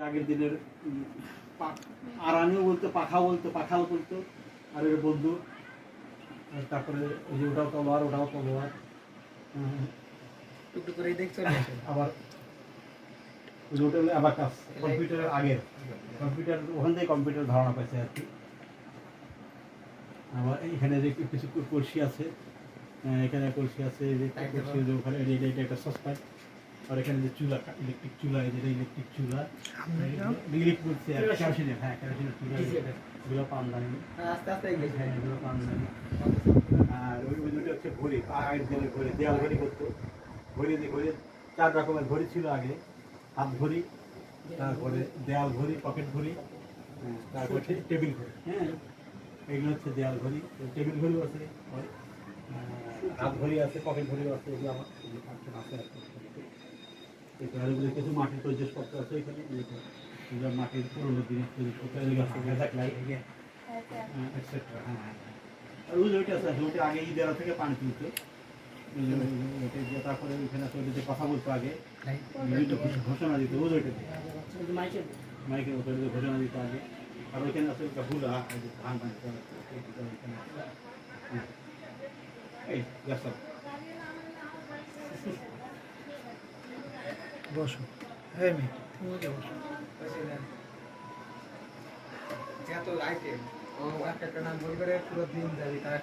আগের দিনের পা- আরানিও বলতো পাখা বলতো পাখাল বলতো আর এর বন্ধু আর তারপরে ওই যে ওটাও তলোয়ার ওটাও তলোয়ার টুকটুক দেখছ আবার ওই ওটা হলো অ্যাবাকাস কম্পিউটারের কম্পিউটার ওখান থেকে কম্পিউটার ধারণা পাইছে আর কি। আবার এইখানে যে কিছু কলসি আছে এখানে কলসি আছে যে কলসি ওখানে এটা একটা সসপ্যান আর এখানে যে চুলা ইলেকট্রিক চুলা এই যে ইলেকট্রিক চুলা ইলেকট্রিক বলছে আর কেরোসিনের হ্যাঁ কেরোসিনের চুলা এগুলো পান দানি আস্তে আস্তে হ্যাঁ এগুলো পান দানি আর ওই ওই দুটো হচ্ছে ঘড়ি আগের দিনের ঘড়ি দেয়াল ঘড়ি করতো। ঘড়ি দিয়ে ঘড়ি চার রকমের ঘড়ি ছিল আগে। হাত ঘড়ি তারপরে দেয়াল ঘড়ি পকেট ঘড়ি হ্যাঁ, তারপরে টেবিল ঘড়ি। হ্যাঁ এগুলো হচ্ছে দেয়াল ঘড়ি টেবিল ঘড়ি আছে হাত ঘড়ি আছে পকেট ঘড়িও আছে এগুলো আমার আছে আর কি। এছাড়া এগুলো কিছু মাটির প্রয়োজনপত্র আছে এখানে এগুলো এগুলো মাটির পুরোনো জিনিস তৈরি করতে এগুলো আছে ভেজাক লাইট এটসেট্রা হ্যাঁ হ্যাঁ আর ওই যে ওইটা আছে ওইটা আগে ইদারা থেকে পানি তুলতো ওই যে ওই- ওই- ওইটা দিয়ে তারপরে ওইখানে আছে ওইটা যে কথা বলতো আগে বিভিন্ন ঘোষ- ঘোষণা দিত ওই যে ওইটা দিয়ে মাইকের মতো ওইটা ঘোষণা দিত আগে আর ওইখানে আছে একটা হুলা ওই যে ধান বানতে হবে, ওইটা ওইখানে আছে। হ্যাঁ। এই that's বসো হ্যাঁ মেয়ে তুমি উঠে বসো যত আইটেম ও একটা একটা নাম বল করে পুরো দিন যাবি তার